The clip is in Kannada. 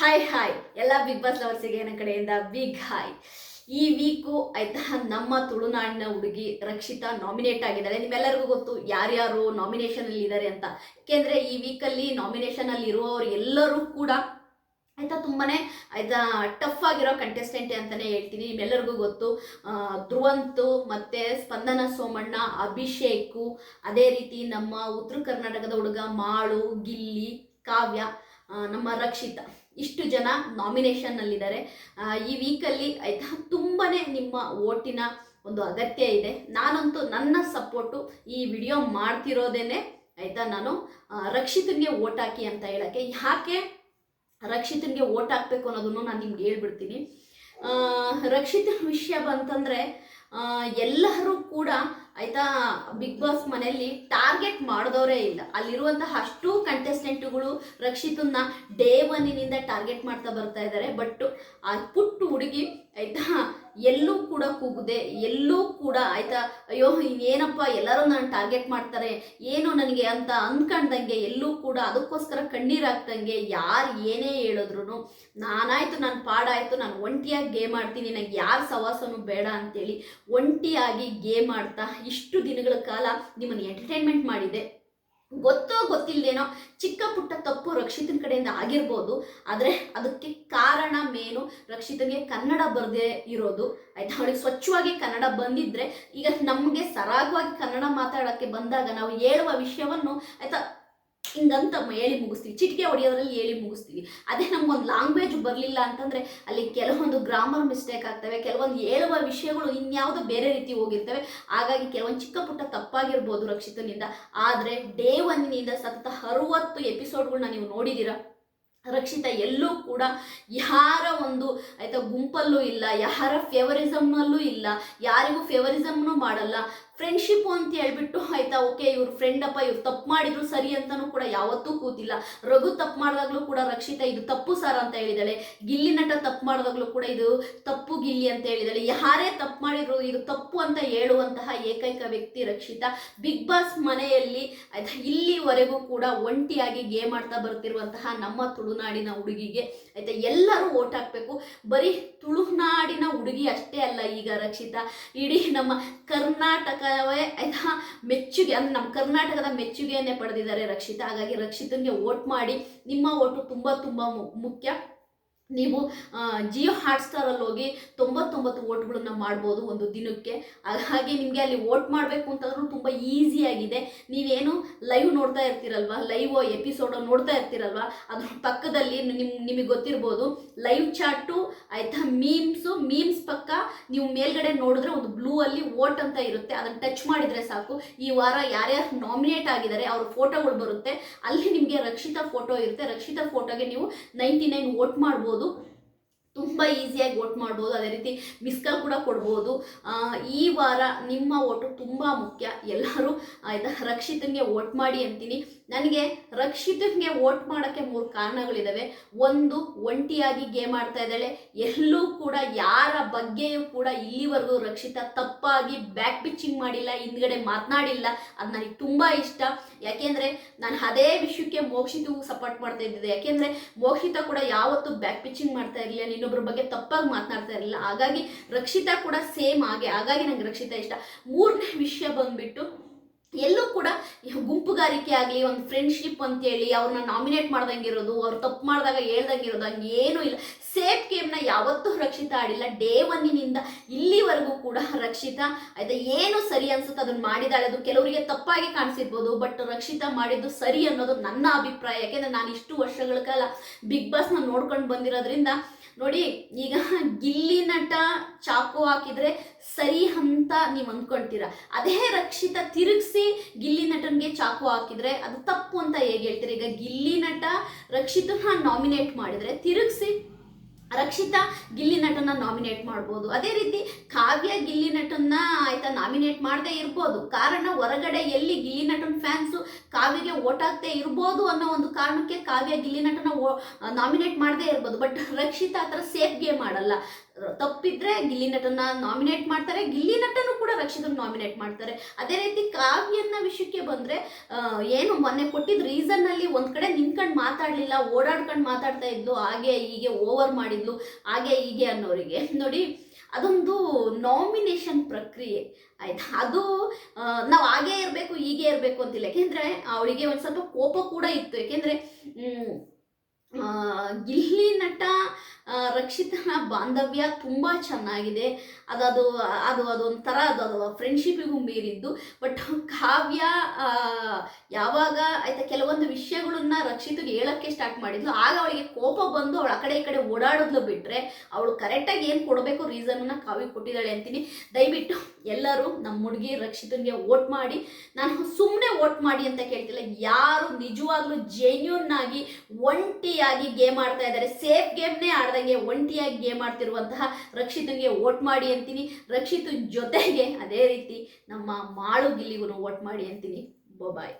ಹಾಯ್ ಹಾಯ್ ಎಲ್ಲ ಬಿಗ್ ಬಾಸ್ ಲವರ್ಸಿಗೆ ನನ್ನ ಕಡೆಯಿಂದ ಬಿಗ್ ಹಾಯ್ ಈ ವೀಕು ಆಯ್ತಾ, ನಮ್ಮ ತುಳುನಾಡಿನ ಹುಡುಗಿ ರಕ್ಷಿತಾ ನಾಮಿನೇಟ್ ಆಗಿದ್ದಾರೆ ನಿಮ್ಮೆಲ್ಲರಿಗೂ ಗೊತ್ತು ಯಾರ್ಯಾರು ನಾಮಿನೇಷನ್ ಅಲ್ಲಿ ಇದ್ದಾರೆ ಅಂತ. ಯಾಕೆಂದ್ರೆ ಈ ವೀಕಲ್ಲಿ ನಾಮಿನೇಷನ್ ಅಲ್ಲಿ ಇರುವವರು ಎಲ್ಲರೂ ಕೂಡ ಆಯ್ತಾ ತುಂಬಾನೇ ಆಯ್ತಾ ಟಫ್ ಆಗಿರೋ ಕಂಟೆಸ್ಟೆಂಟ್ ಅಂತಾನೆ ಹೇಳ್ತೀನಿ. ನಿಮ್ಮೆಲ್ಲರಿಗೂ ಗೊತ್ತು. ಧ್ರುವಂತು ಮತ್ತೆ ಸ್ಪಂದನ ಸೋಮಣ್ಣ, ಅಭಿಷೇಕು, ಅದೇ ರೀತಿ ನಮ್ಮ ಉತ್ತರ ಕರ್ನಾಟಕದ ಹುಡುಗ ಮಾಳು, ಗಿಲ್ಲಿ, ಕಾವ್ಯ ನಮ್ಮ ರಕ್ಷಿತಾ. ಇಷ್ಟು ಜನ ನಾಮಿನೇಷನ್ನಲ್ಲಿದ್ದಾರೆ ಈ ವೀಕಲ್ಲಿ ಆಯ್ತಾ, ತುಂಬಾನೇ ನಿಮ್ಮ ಓಟಿನ ಒಂದು ಅಗತ್ಯ ಇದೆ. ನಾನಂತೂ ನನ್ನ ಸಪೋರ್ಟು ಈ ವಿಡಿಯೋ ಮಾಡ್ತಿರೋದೇನೆ ಆಯ್ತಾ, ನಾನು ರಕ್ಷಿತನಿಗೆ ಓಟ್ ಹಾಕಿ ಅಂತ ಹೇಳಕ್ಕೆ. ಯಾಕೆ ರಕ್ಷಿತನಿಗೆ ಓಟ್ ಹಾಕ್ಬೇಕು ಅನ್ನೋದನ್ನು ನಾನು ನಿಮ್ಗೆ ಹೇಳ್ಬಿಡ್ತೀನಿ. ರಕ್ಷಿತನ ವಿಷಯ ಬಂತಂದರೆ ಎಲ್ಲರೂ ಕೂಡ ಆಯ್ತಾ? ಬಿಗ್ ಬಾಸ್ ಮನೆಯಲ್ಲಿ ಟಾರ್ಗೆಟ್ ಮಾಡಿದವರೇ ಇಲ್ಲ. ಅಲ್ಲಿರುವಂತಹ ಅಷ್ಟು ಕಂಟೆಸ್ಟೆಂಟ್ಗಳು ರಕ್ಷಿತನ್ನ ಡೇ ಒನ್ನಿನಿಂದ ಟಾರ್ಗೆಟ್ ಮಾಡ್ತಾ ಬರ್ತಾ ಇದ್ದಾರೆ ಬಟ್ ಆ ಪುಟ್ಟು ಹುಡುಗಿ ಆಯ್ತಾ? ಎಲ್ಲೂ ಕೂಡ ಕೂಗದೆ, ಎಲ್ಲೂ ಕೂಡ ಆಯ್ತಾ? ಅಯ್ಯೋ, ಇನ್ನೇನಪ್ಪ ಎಲ್ಲರೂ ನಾನು ಟಾರ್ಗೆಟ್ ಮಾಡ್ತಾರೆ, ಏನು ನನಗೆ ಅಂತ ಅಂದ್ಕೊಂಡಂಗೆ ಎಲ್ಲೂ ಕೂಡ ಅದಕ್ಕೋಸ್ಕರ ಕಣ್ಣೀರಾಗ್ದಂಗೆ ಯಾರು ಏನೇ ಹೇಳಿದ್ರು ನಾನಾಯ್ತು, ನಾನು ಪಾಡಾಯ್ತು, ನಾನು ಒಂಟಿಯಾಗಿ ಗೇಮ್ ಆಡ್ತೀನಿ ನನಗೆ ಯಾರು ಸವಾಸನೂ ಬೇಡ ಅಂತೇಳಿ ಒಂಟಿಯಾಗಿ ಗೇಮ್ ಆಡ್ತಾ ಇಷ್ಟು ದಿನಗಳ ಕಾಲ ನಿಮ್ಮನ್ನು ಎಂಟರ್ಟೈನ್ಮೆಂಟ್ ಮಾಡಿದೆ. ಗೊತ್ತೋ ಗೊತ್ತಿಲ್ಲದೇನೋ ಚಿಕ್ಕ ಪುಟ್ಟ ತಪ್ಪು ರಕ್ಷಿತನ ಕಡೆಯಿಂದ ಆಗಿರ್ಬೋದು, ಆದರೆ ಅದಕ್ಕೆ ಕಾರಣ ಮೇನು ರಕ್ಷಿತನಿಗೆ ಕನ್ನಡ ಬರದೇ ಇರೋದು. ಆಯ್ತಾ? ಅವಳಿಗೆ ಸ್ವಚ್ಛವಾಗಿ ಕನ್ನಡ ಬಂದಿದ್ರೆ ಈಗ ನಮಗೆ ಸರಾಗವಾಗಿ ಕನ್ನಡ ಮಾತಾಡೋಕ್ಕೆ ಬಂದಾಗ ನಾವು ಹೇಳುವ ವಿಷಯವನ್ನು, ಆಯ್ತಾ? ಹಿಂಗಂತ ಹೇಳಿ ಮುಗಿಸ್ತೀವಿ. ಚಿಟಿಕೆ ಹೊಡೆಯೋದ್ರಲ್ಲಿ ಹೇಳಿ ಮುಗಿಸ್ತೀವಿ. ಅದೇ ನಮ್ಗೊಂದು ಲ್ಯಾಂಗ್ವೇಜ್ ಬರಲಿಲ್ಲ ಅಂತಂದ್ರೆ ಅಲ್ಲಿ ಕೆಲವೊಂದು ಗ್ರಾಮರ್ ಮಿಸ್ಟೇಕ್ ಆಗ್ತವೆ, ಕೆಲವೊಂದು ಹೇಳುವ ವಿಷಯಗಳು ಇನ್ಯಾವುದೋ ಬೇರೆ ರೀತಿ ಹೋಗಿರ್ತವೆ. ಹಾಗಾಗಿ ಕೆಲವೊಂದು ಚಿಕ್ಕ ಪುಟ್ಟ ತಪ್ಪಾಗಿರ್ಬೋದು ರಕ್ಷಿತನಿಂದ. ಆದರೆ ಡೇ ಒನ್ನಿನಿಂದ ಸತತ ಅರುವತ್ತು ಎಪಿಸೋಡ್ಗಳನ್ನ ನೀವು ನೋಡಿದ್ದೀರಾ ರಕ್ಷಿತ ಎಲ್ಲೂ ಕೂಡ ಯಾರ ಒಂದು ಆಯ್ತಾ ಗುಂಪಲ್ಲೂ ಇಲ್ಲ, ಯಾರ ಫೇವರಿಸಮ್ನಲ್ಲೂ ಇಲ್ಲ, ಯಾರಿಗೂ ಫೇವರಿಸಮ್ನು ಮಾಡಲ್ಲ. ಫ್ರೆಂಡ್ಶಿಪ್ ಅಂತ ಹೇಳ್ಬಿಟ್ಟು, ಆಯ್ತಾ ಓಕೆ ಇವ್ರ ಫ್ರೆಂಡ್ ಅಪ್ಪ, ಇವ್ರು ತಪ್ಪು ಮಾಡಿದ್ರು ಸರಿ ಅಂತಲೂ ಕೂಡ ಯಾವತ್ತೂ ಕೂತಿಲ್ಲ. ರಘು ತಪ್ಪು ಮಾಡಿದಾಗಲೂ ಕೂಡ ರಕ್ಷಿತ ಇದು ತಪ್ಪು ಸರ್ ಅಂತ ಹೇಳಿದಾಳೆ. ಗಿಲ್ಲಿ ನಟ ತಪ್ಪು ಮಾಡಿದಾಗಲೂ ಕೂಡ ಇದು ತಪ್ಪು ಗಿಲ್ಲಿ ಅಂತ ಹೇಳಿದಾಳೆ. ಯಾರೇ ತಪ್ಪು ಮಾಡಿದ್ರು ಇದು ತಪ್ಪು ಅಂತ ಹೇಳುವಂತಹ ಏಕೈಕ ವ್ಯಕ್ತಿ ರಕ್ಷಿತಾ. ಬಿಗ್ ಬಾಸ್ ಮನೆಯಲ್ಲಿ, ಆಯ್ತಾ, ಇಲ್ಲಿವರೆಗೂ ಕೂಡ ಒಂಟಿಯಾಗಿ ಗೇಮ್ ಆಡ್ತಾ ಬರ್ತಿರುವಂತಹ ನಮ್ಮ ತುಳುನಾಡಿನ ಹುಡುಗಿಗೆ, ಆಯ್ತಾ, ಎಲ್ಲರೂ ಓಟ್ ಹಾಕ್ಬೇಕು. ಬರೀ ತುಳುನಾಡಿನ ಹುಡುಗಿ ಅಷ್ಟೇ ಅಲ್ಲ ಈಗ ರಕ್ಷಿತಾ. ಇಡೀ ನಮ್ಮ ಕರ್ನಾಟಕವೇ ಆಯ್ತಾ? ಮೆಚ್ಚುಗೆ, ಅಂದ್ರೆ ನಮ್ಮ ಕರ್ನಾಟಕದ ಮೆಚ್ಚುಗೆಯನ್ನೇ ಪಡೆದಿದ್ದಾರೆ ರಕ್ಷಿತ. ಹಾಗಾಗಿ ರಕ್ಷಿತನ್ಗೆ ಓಟ್ ಮಾಡಿ, ನಿಮ್ಮ ಓಟು ತುಂಬ ತುಂಬ ಮುಖ್ಯ. ನೀವು ಜಿಯೋ ಹಾಟ್ಸ್ಟಾರಲ್ಲಿ ಹೋಗಿ ತೊಂಬತ್ತೊಂಬತ್ತು ವೋಟ್ಗಳನ್ನ ಮಾಡ್ಬೋದು ಒಂದು ದಿನಕ್ಕೆ. ಹಾಗೆ ನಿಮಗೆ ಅಲ್ಲಿ ಓಟ್ ಮಾಡಬೇಕು ಅಂತಂದ್ರೂ ತುಂಬ ಈಸಿಯಾಗಿದೆ ನೀವೇನು ಲೈವ್ ನೋಡ್ತಾ ಇರ್ತೀರಲ್ವ? ಲೈವ್ ಎಪಿಸೋಡ್ ನೋಡ್ತಾ ಇರ್ತೀರಲ್ವ? ಅದ್ರ ಪಕ್ಕದಲ್ಲಿ ನಿಮ್, ನಿಮಗೆ ಗೊತ್ತಿರ್ಬೋದು, ಲೈವ್ ಚಾಟು, ಆಯಿತಾ, ಮೀಮ್ಸು, ಮೀಮ್ಸ್ ಪಕ್ಕ ನೀವು ಮೇಲ್ಗಡೆ ನೋಡಿದ್ರೆ ಒಂದು ಬ್ಲೂ ಅಲ್ಲಿ ಓಟ್ ಅಂತ ಇರುತ್ತೆ. ಅದನ್ನ ಟಚ್ ಮಾಡಿದ್ರೆ ಸಾಕು. ಈ ವಾರ ಯಾರ್ಯಾರು ನಾಮಿನೇಟ್ ಆಗಿದ್ದಾರೆ, ಅವ್ರ ಫೋಟೋಗಳು ಬರುತ್ತೆ. ಅಲ್ಲಿ ನಿಮಗೆ ರಕ್ಷಿತಾ ಫೋಟೋ ಇರುತ್ತೆ. ರಕ್ಷಿತಾ ಫೋಟೋಗೆ ನೀವು ನೈಂಟಿ ನೈನ್ ವೋಟ್ ಮಾಡ್ಬೋದು. tudo. ತುಂಬ ಈಸಿಯಾಗಿ ವೋಟ್ ಮಾಡ್ಬೋದು. ಅದೇ ರೀತಿ ಮಿಸ್ಕಲ್ ಕೂಡ ಕೊಡ್ಬೋದು. ಈ ವಾರ ನಿಮ್ಮ ಓಟು ತುಂಬ ಮುಖ್ಯ. ಎಲ್ಲರೂ ಆಯಿತಾ ರಕ್ಷಿತನಿಗೆ ವೋಟ್ ಮಾಡಿ ಅಂತೀನಿ. ನನಗೆ ರಕ್ಷಿತನಿಗೆ ವೋಟ್ ಮಾಡೋಕ್ಕೆ ಮೂರು ಕಾರಣಗಳಿದ್ದಾವೆ ಒಂದು, ಒಂಟಿಯಾಗಿ ಗೇಮ್ ಆಡ್ತಾ ಇದ್ದಾಳೆ. ಎಲ್ಲೂ ಕೂಡ, ಯಾರ ಬಗ್ಗೆಯೂ ಕೂಡ ಇಲ್ಲಿವರೆಗೂ ರಕ್ಷಿತ ತಪ್ಪಾಗಿ ಬ್ಯಾಕ್ ಪಿಚ್ಚಿಂಗ್ ಮಾಡಿಲ್ಲ, ಹಿಂದ್ಗಡೆ ಮಾತನಾಡಿಲ್ಲ. ಅದು ನನಗೆ ತುಂಬ ಇಷ್ಟ. ಯಾಕೆಂದರೆ ನಾನು ಅದೇ ವಿಷಯಕ್ಕೆ ಮೋಕ್ಷಿತಗೂ ಸಪೋರ್ಟ್ ಮಾಡ್ತಾ ಇದ್ದಿದ್ದೆ. ಯಾಕೆಂದರೆ ಮೋಕ್ಷಿತ ಕೂಡ ಯಾವತ್ತೂ ಬ್ಯಾಕ್ ಪಿಚ್ಚಿಂಗ್ ಮಾಡ್ತಾ ಇರಲಿಲ್ಲ. ಇನ್ನೊಬ್ಬರ ಬಗ್ಗೆ ತಪ್ಪಾಗಿ ಮಾತನಾಡ್ತಾ ಇರಲಿಲ್ಲ. ಹಾಗಾಗಿ ರಕ್ಷಿತಾ ಕೂಡ ಸೇಮ್ ಹಾಗೆ. ಹಾಗಾಗಿ ನಂಗೆ ರಕ್ಷಿತಾ ಇಷ್ಟ. ಮೂರನೇ ವಿಷಯ ಬಂದ್ಬಿಟ್ಟು ಎಲ್ಲೂ ಕೂಡ ಗುಂಪುಗಾರಿಕೆ ಆಗಲಿ, ಒಂದು ಫ್ರೆಂಡ್ಶಿಪ್ ಅಂತೇಳಿ ಅವ್ರನ್ನ ನಾಮಿನೇಟ್ ಮಾಡ್ದಂಗಿರೋದು, ಅವ್ರು ತಪ್ಪು ಮಾಡಿದಾಗ ಹೇಳ್ದಂಗಿರೋದು ಹಂಗೆ ಏನೂ ಇಲ್ಲ ಸೇಫ್ ಗೇಮ್ನ ಯಾವತ್ತೂ ರಕ್ಷಿತ ಆಡಿಲ್ಲ. ಡೇ ಒನ್ನಿನಿಂದ ಇಲ್ಲಿವರೆಗೂ ಕೂಡ ರಕ್ಷಿತ. ಆಯ್ತಾ, ಏನು ಸರಿ ಅನ್ಸುತ್ತೆ ಅದನ್ನ ಮಾಡಿದಾಳೆ. ಅದು ಕೆಲವರಿಗೆ ತಪ್ಪಾಗಿ ಕಾಣಿಸಿರ್ಬೋದು ಬಟ್ ರಕ್ಷಿತ ಮಾಡಿದ್ದು ಸರಿ ಅನ್ನೋದು ನನ್ನ ಅಭಿಪ್ರಾಯ. ಯಾಕೆಂದ್ರೆ ನಾನು ಇಷ್ಟು ವರ್ಷಗಳ ಕಾಲ ಬಿಗ್ ಬಾಸ್ನ ನೋಡ್ಕೊಂಡು ಬಂದಿರೋದ್ರಿಂದ, ನೋಡಿ, ಈಗ ಗಿಲ್ಲಿ ನಟ ಚಾಕು ಹಾಕಿದ್ರೆ ಸರಿ ಅಂತ ನೀವು ಅಂದ್ಕೊಳ್ತೀರಾ ಅದೇ ರಕ್ಷಿತ ತಿರುಗಿಸಿ ಗಿಲ್ಲಿ ನಟನ್ಗೆ ಚಾಕು ಹಾಕಿದ್ರೆ ಅದು ತಪ್ಪು ಅಂತ ಹೇಗೆ ಹೇಳ್ತೀರಿ? ಈಗ ಗಿಲ್ಲಿ ನಟ ರಕ್ಷಿತನ ನಾಮಿನೇಟ್ ಮಾಡಿದ್ರೆ ತಿರುಗಿಸಿ, ರಕ್ಷಿತಾ ಗಿಲ್ಲಿ ನಟನ ನಾಮಿನೇಟ್ ಮಾಡ್ಬೋದು. ಅದೇ ರೀತಿ ಕಾವ್ಯ ಗಿಲ್ಲಿ ನಟನ್ನ ಆಯ್ತಾ ನಾಮಿನೇಟ್ ಮಾಡದೇ ಇರ್ಬೋದು. ಕಾರಣ ಹೊರಗಡೆ ಎಲ್ಲಿ ಗಿಲ್ಲಿ ನಟನ್ ಫ್ಯಾನ್ಸು ಕಾವ್ಯಗೆ ಓಟ್ ಇರ್ಬೋದು ಅನ್ನೋ ಒಂದು ಕಾರಣಕ್ಕೆ ಕಾವ್ಯ ಗಿಲ್ಲಿ ನಟನ ನಾಮಿನೇಟ್ ಮಾಡದೇ ಇರ್ಬೋದು. ಬಟ್ ರಕ್ಷಿತಾ ಆ ಥರ ಸೇಫ್ ಮಾಡಲ್ಲ. ತಪ್ಪಿದ್ರೆ ಗಿಲ್ಲಿ ನಟನ ನಾಮಿನೇಟ್ ಮಾಡ್ತಾರೆ. ಗಿಲ್ಲಿ ನಟನು ಕೂಡ ರಕ್ಷಿತರು ನಾಮಿನೇಟ್ ಮಾಡ್ತಾರೆ. ಅದೇ ರೀತಿ ಕಾವ್ಯನ ವಿಷಯಕ್ಕೆ ಬಂದ್ರೆ ಏನು ಮೊನ್ನೆ ಕೊಟ್ಟಿದ್ದ ರೀಸನ್ ಅಲ್ಲಿ ಒಂದ್ ಕಡೆ ನಿಂತ್ಕೊಂಡು ಮಾತಾಡ್ಲಿಲ್ಲ ಓಡಾಡ್ಕೊಂಡು ಮಾತಾಡ್ತಾ ಇದ್ಲು ಹಾಗೆ ಹೀಗೆ ಓವರ್ ಮಾಡಿದ್ಲು ಹಾಗೆ ಹೀಗೆ ಅನ್ನೋರಿಗೆ. ನೋಡಿ ಅದೊಂದು ನಾಮಿನೇಷನ್ ಪ್ರಕ್ರಿಯೆ. ಆಯ್ತಾ? ಅದು ನಾವು ಹಾಗೇ ಇರಬೇಕು ಹೀಗೆ ಇರಬೇಕು ಅಂತಿಲ್ಲ. ಯಾಕೆಂದ್ರೆ ಅವಳಿಗೆ ಒಂದು ಸ್ವಲ್ಪ ಕೋಪ ಕೂಡ ಇತ್ತು. ಆ, ಗಿಲ್ಲಿ ನಟ ರಕ್ಷಿತನ ಬಾಂಧವ್ಯ ತುಂಬ ಚೆನ್ನಾಗಿದೆ. ಅದದು, ಅದು ಅದೊಂಥರ, ಅದು ಅದು ಫ್ರೆಂಡ್ಶಿಪ್ಪಿಗೂ ಮೀರಿದ್ದು. ಬಟ್ ಕಾವ್ಯ ಯಾವಾಗ ಆಯ್ತಾ ಕೆಲವೊಂದು ವಿಷಯಗಳನ್ನ ರಕ್ಷಿತಗೆ ಹೇಳಕ್ಕೆ ಸ್ಟಾರ್ಟ್ ಮಾಡಿದ್ಲು, ಆಗ ಅವಳಿಗೆ ಕೋಪ ಬಂದು ಅವಳು ಆ ಕಡೆ ಈ ಕಡೆ ಓಡಾಡೋದ್ಲು ಬಿಟ್ರೆ ಅವಳು ಕರೆಕ್ಟಾಗಿ ಏನು ಕೊಡಬೇಕು ರೀಸನ್ನ ಕಾವ್ಯ ಕೊಟ್ಟಿದ್ದಾಳೆ ಅಂತೀನಿ. ದಯವಿಟ್ಟು ಎಲ್ಲರೂ ನಮ್ಮ ಹುಡುಗಿ ರಕ್ಷಿತನ್ಗೆ ವೋಟ್ ಮಾಡಿ. ನಾನು ಸುಮ್ಮನೆ ವೋಟ್ ಮಾಡಿ ಅಂತ ಕೇಳ್ತಿಲ್ಲ. ಯಾರು ನಿಜವಾಗ್ಲೂ ಜೆನ್ಯೂನ್ ಆಗಿ ಒಂಟಿಯಾಗಿ ಗೇಮ್ ಆಡ್ತಾ ಇದ್ದಾರೆ. ಸೇಫ್ ಗೇಮ್ನೇ ಆಡ್ದಂಗೆ ಒಂಟಿಯಾಗಿ ಗೇಮ್ ಆಡ್ತಿರುವಂತಹ ರಕ್ಷಿತನಿಗೆ ವೋಟ್ ಮಾಡಿ ಅಂತೀನಿ. ರಕ್ಷಿತ ಜೊತೆಗೆ ಅದೇ ರೀತಿ ನಮ್ಮ ಮಾಳು ಗಿಲ್ಲಿಗೂ ವೋಟ್ ಮಾಡಿ ಅಂತೀನಿ. ಬಾಯ್